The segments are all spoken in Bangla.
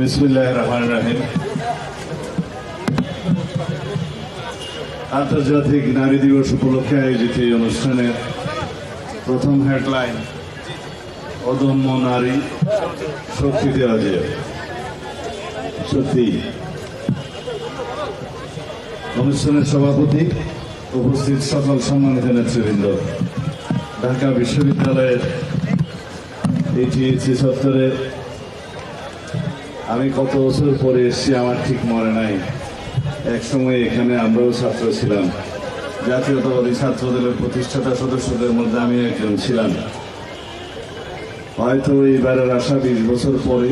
বিসমুল্লাহ রহমান রাহিম। আন্তর্জাতিক নারী দিবস উপলক্ষে আয়োজিত এই অনুষ্ঠানের প্রথম হেডলাইন, অদম্য নারী শক্তি দেওয়া যায়। সত্যি, অনুষ্ঠানের সভাপতি উপস্থিত সকল সম্মানিত নেতৃবৃন্দ। ঢাকা বিশ্ববিদ্যালয়ের এইটিএসি চত্বরে আমি কত বছর পরে এসেছি, আমার ঠিক মনে নাই। এক সময় এখানে আমরাও ছাত্র ছিলাম। জাতীয়তাবাদী ছাত্র দলের প্রতিষ্ঠাতা সদস্যদের মধ্যে আমি একজন ছিলাম। হয়তো এইবারের আসা বিশ বছর পরে,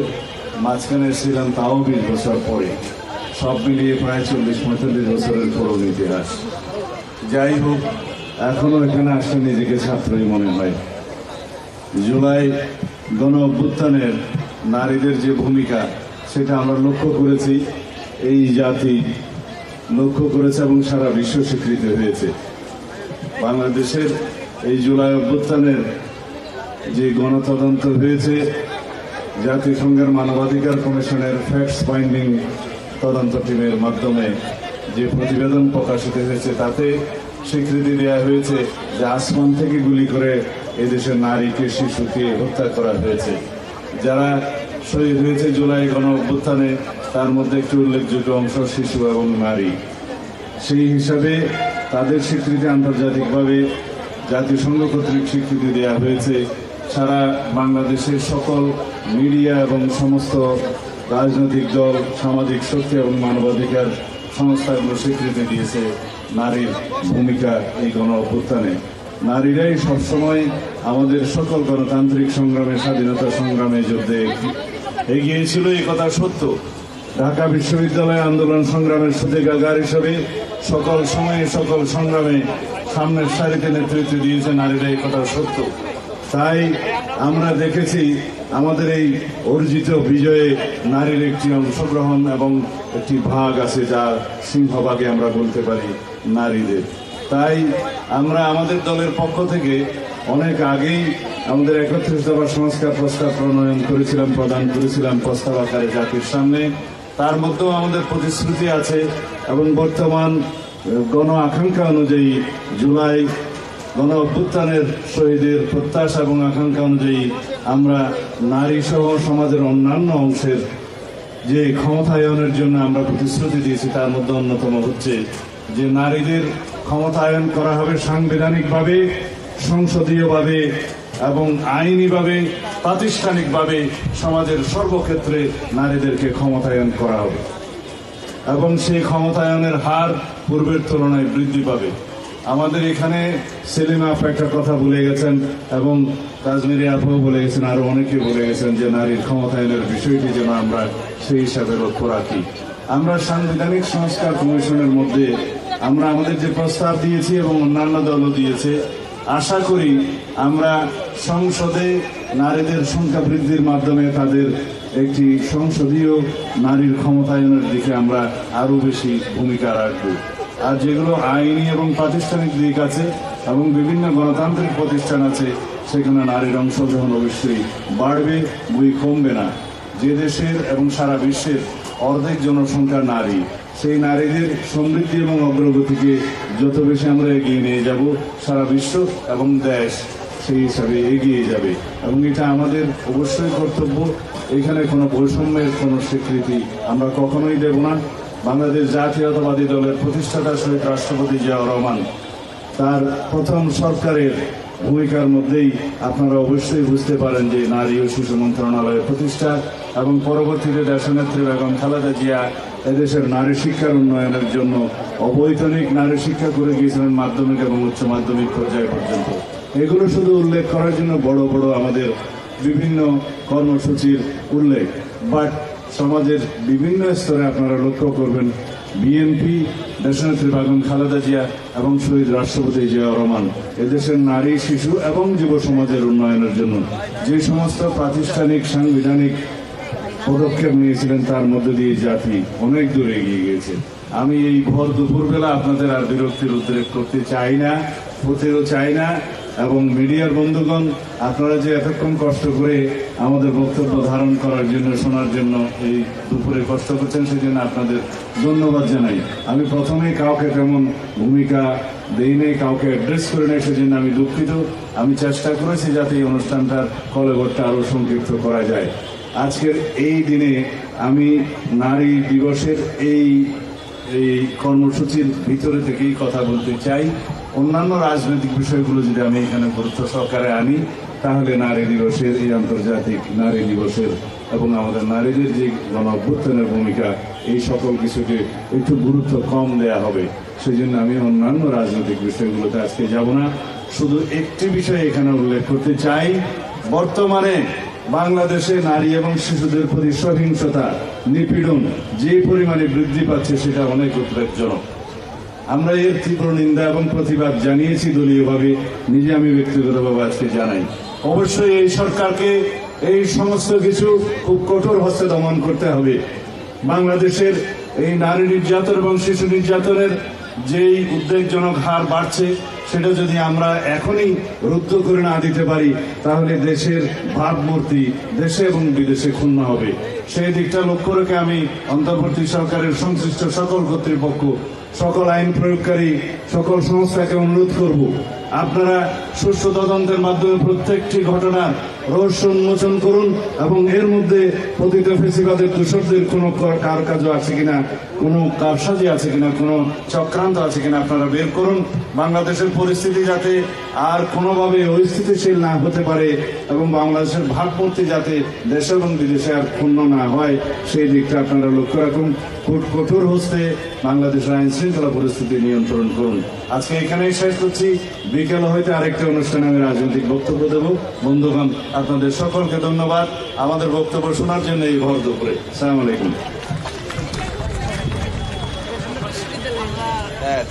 মাঝখানে ছিলাম তাও বিশ বছর পরে। সব মিলিয়ে প্রায় চল্লিশ পঁয়তাল্লিশ বছরের পুরনো ইতিহাস। যাই হোক, এখনও এখানে আসলে নিজেকে ছাত্রই মনে হয়। জুলাই গণ অভ্যুত্থানের নারীদের যে ভূমিকা সেটা আমরা লক্ষ্য করেছি, এই জাতি লক্ষ্য করেছে এবং সারা বিশ্ব স্বীকৃত হয়েছে। বাংলাদেশের এই জুলাই অভ্যুত্থানের যে গণতদন্ত হয়েছে, জাতিসংঘের মানবাধিকার কমিশনের ফ্যাক্টস ফাইন্ডিং তদন্ত টিমের মাধ্যমে যে প্রতিবেদন প্রকাশিত হয়েছে, তাতে স্বীকৃতি দেওয়া হয়েছে যে আসমান থেকে গুলি করে এদেশের নারীকে, শিশুকে হত্যা করা হয়েছে। যারা শহীদ হয়েছে জুলাই গণ অভ্যুত্থানে, তার মধ্যে একটি উল্লেখযোগ্য অংশ শিশু এবং নারী। সেই হিসাবে তাদের স্বীকৃতি আন্তর্জাতিকভাবে জাতিসংঘ কর্তৃক স্বীকৃতি দেওয়া হয়েছে। সারা বাংলাদেশের সকল মিডিয়া এবং সমস্ত রাজনৈতিক দল, সামাজিক শক্তি এবং মানবাধিকার সংস্থাগুলো স্বীকৃতি দিয়েছে নারীর ভূমিকা এই গণ অভ্যুত্থানে। নারীরাই সবসময় আমাদের সকল গণতান্ত্রিক সংগ্রামে, স্বাধীনতা সংগ্রামে যুদ্ধে এগিয়ে ছিল এই কথা সত্য। ঢাকা বিশ্ববিদ্যালয় আন্দোলন সংগ্রামের সূতিকাগার হিসেবে সকল সময়ে সকল সংগ্রামে সামনের সারিতে নেতৃত্ব দিয়েছে নারীরা এই কথা সত্য। তাই আমরা দেখেছি আমাদের এই অর্জিত বিজয়ে নারীর একটি অংশগ্রহণ এবং একটি ভাগ আছে যা সিংহভাগে আমরা বলতে পারি নারীদের। তাই আমরা আমাদের দলের পক্ষ থেকে অনেক আগেই আমাদের একত্রিশ দফা সংস্কার প্রস্তাব প্রণয়ন করেছিলাম, প্রদান করেছিলাম প্রস্তাব আকারে জাতির সামনে। তার মধ্যেও আমাদের প্রতিশ্রুতি আছে এবং বর্তমান গণ আকাঙ্ক্ষা অনুযায়ী জুলাই গণ অভ্যুত্থানের শহীদের প্রত্যাশা এবং আকাঙ্ক্ষা অনুযায়ী আমরা নারী সহ সমাজের অন্যান্য অংশের যে ক্ষমতায়নের জন্য আমরা প্রতিশ্রুতি দিয়েছি, তার মধ্যে অন্যতম হচ্ছে যে নারীদের ক্ষমতায়ন করা হবে সাংবিধানিকভাবে, সংসদীয়ভাবে এবং আইনিভাবে, প্রাতিষ্ঠানিকভাবে সমাজের সর্বক্ষেত্রে নারীদেরকে ক্ষমতায়ন করা হবে। এবং সেই ক্ষমতায়নের হার পূর্বের তুলনায় বৃদ্ধি পাবে। আমাদের এখানে সেলিমা আপা একটা কথা বলে গেছেন এবং কাশ্মীরি আপাও বলে গেছেন, আরও অনেকে বলে গেছেন যে নারীর ক্ষমতায়নের বিষয়টি যেন আমরা সেই হিসাবে লক্ষ্য রাখি। আমরা সাংবিধানিক সংস্কার কমিশনের মধ্যে আমরা আমাদের যে প্রস্তাব দিয়েছি এবং অন্যান্য দলও দিয়েছে আশা করি আমরা সংসদে নারীদের সংখ্যা বৃদ্ধির মাধ্যমে তাদের একটি সংসদীয় নারীর ক্ষমতায়নের দিকে আমরা আরও বেশি ভূমিকা রাখব। আর যেগুলো আইনি এবং প্রাতিষ্ঠানিক দিক আছে এবং বিভিন্ন গণতান্ত্রিক প্রতিষ্ঠান আছে, সেখানে নারীর অংশগ্রহণ অবশ্যই বাড়বে, বই কমবে না। যে দেশের এবং সারা বিশ্বের অর্ধেক জনসংখ্যা নারী। সেই নারীদের সমৃদ্ধি এবং অগ্রগতিকে যত বেশি আমরা এগিয়ে নিয়ে যাব, সারা বিশ্ব এবং দেশ সেই হিসাবে এগিয়ে যাবে। এবং এটা আমাদের অবশ্যই কর্তব্য। এখানে কোনো বৈষম্যের কোনো স্বীকৃতি আমরা কখনোই দেব না। বাংলাদেশ জাতীয়তাবাদী দলের প্রতিষ্ঠাতা শহীদ রাষ্ট্রপতি জিয়াউর রহমান তার প্রথম সরকারের ভূমিকার মধ্যেই আপনারা অবশ্যই বুঝতে পারেন যে নারী ও শিশু মন্ত্রণালয়ের প্রতিষ্ঠা এবং পরবর্তীতে দেশনেত্রী বেগম খালেদা জিয়া এদেশের নারী শিক্ষার উন্নয়নের জন্য অবৈতনিক নারী শিক্ষা করে গিয়েছিলেন মাধ্যমিক এবং উচ্চ মাধ্যমিক পর্যায় পর্যন্ত। এগুলো শুধু উল্লেখ করার জন্য বড় বড় আমাদের বিভিন্ন কর্মসূচির উল্লেখ। বাট সমাজের বিভিন্ন স্তরে আপনারা লক্ষ্য করবেন, বিএনপি দেশনেত্রী বেগম খালেদা জিয়া এবং শহীদ রাষ্ট্রপতি জিয়া রহমান, এদেশের নারী, শিশু এবং যুব সমাজের উন্নয়নের জন্য যে সমস্ত প্রাতিষ্ঠানিক, সাংবিধানিক পদক্ষেপ নিয়েছিলেন, তার মধ্যে দিয়ে জাতি অনেক দূর এগিয়ে গিয়েছে। আমি এই ভর দুপুরবেলা আপনাদের আর বিরক্তির উদ্রেক করতে চাই না হতেও চাই না, এবং মিডিয়ার বন্ধুগণ, আপনারা যে এতক্ষণ কষ্ট করে আমাদের বক্তব্য ধারণ করার জন্য, শোনার জন্য এই দুপুরে কষ্ট করছেন সেজন্য আপনাদের ধন্যবাদ জানাই। আমি প্রথমেই কাউকে তেমন ভূমিকা দেই নেই কাউকে অ্যাড্রেস করে নেই, সেজন্য আমি দুঃখিত। আমি চেষ্টা করেছি যাতে এই অনুষ্ঠানটার কলেবরটা আরও সংক্ষিপ্ত করা যায়। আজকের এই দিনে আমি নারী দিবসের এই এই কর্মসূচির ভিতরে থেকেই কথা বলতে চাই। অন্যান্য রাজনৈতিক বিষয়গুলো যদি আমি এখানে গুরুত্ব সহকারে আনি তাহলে নারী দিবসের এই আন্তর্জাতিক নারী দিবসের এবং আমাদের নারীদের যে গণ অভ্যুত্থানের ভূমিকা, এই সকল কিছুকে একটু গুরুত্ব কম দেয়া হবে। সেই জন্য আমি অন্যান্য রাজনৈতিক বিষয়গুলোতে আজকে যাব না। শুধু একটি বিষয় এখানে উল্লেখ করতে চাই, বর্তমানে বাংলাদেশে নারী এবং শিশুদের প্রতি সহিংসতা, নিপীড়ন যে পরিমাণে বৃদ্ধি পাচ্ছে সেটা অনেক উদ্বেগজনক। আমরা এর তীব্র নিন্দা এবং প্রতিবাদ জানিয়েছি দলীয়ভাবে, নিজে আমি ব্যক্তিগতভাবে আজকে জানাই। অবশ্যই এই সরকারকে এই সমস্ত কিছু খুব কঠোর হস্তে দমন করতে হবে। বাংলাদেশের এই নারী নির্যাতন এবং শিশু নির্যাতনের যেই উদ্বেগজনক হার বাড়ছে, সেটা যদি আমরা এখনই রুদ্ধ করে না দিতে পারি, তাহলে দেশের ভাবমূর্তি দেশে এবং বিদেশে ক্ষুণ্ণ হবে। সেই দিকটা লক্ষ্য রেখে আমি অন্তর্বর্তী সরকারের সংশ্লিষ্ট সকল কর্তৃপক্ষ, সকল আইন প্রয়োগকারী, সকল সংস্থাকে অনুরোধ করব, আপনারা সুষ্ঠু তদন্তের মাধ্যমে প্রত্যেকটি ঘটনার রহস্য উন্মোচন করুন এবং এর মধ্যে পতিত ফেসিবাদের দূষকদের কোনো কার কাজও আছে কিনা, কোনো কারসাজি আছে কিনা, কোনো চক্রান্ত আছে কিনা আপনারা বের করুন। বাংলাদেশের পরিস্থিতি যাতে আর কোনোভাবে অস্থিতিশীল না হতে পারে এবং বাংলাদেশের ভাবমূর্তি যাতে দেশে এবং বিদেশে আর ক্ষুণ্ণ না হয়, সেই দিকটা আপনারা লক্ষ্য রাখুন। কঠোর হস্তে বাংলাদেশের আইন শৃঙ্খলা পরিস্থিতি নিয়ন্ত্রণ করুন। আজকে এখানেই শেষ করছি। বিকেল হইতে আরেকটি অনুষ্ঠানে আমি রাজনৈতিক বক্তব্য দেব। বন্ধুগণ আপনাদের সকলকে ধন্যবাদ। আমাদের বক্তব্য শোনার জন্য এই ভর দুপুরে। সালাম আলাইকুম। হ্যাঁ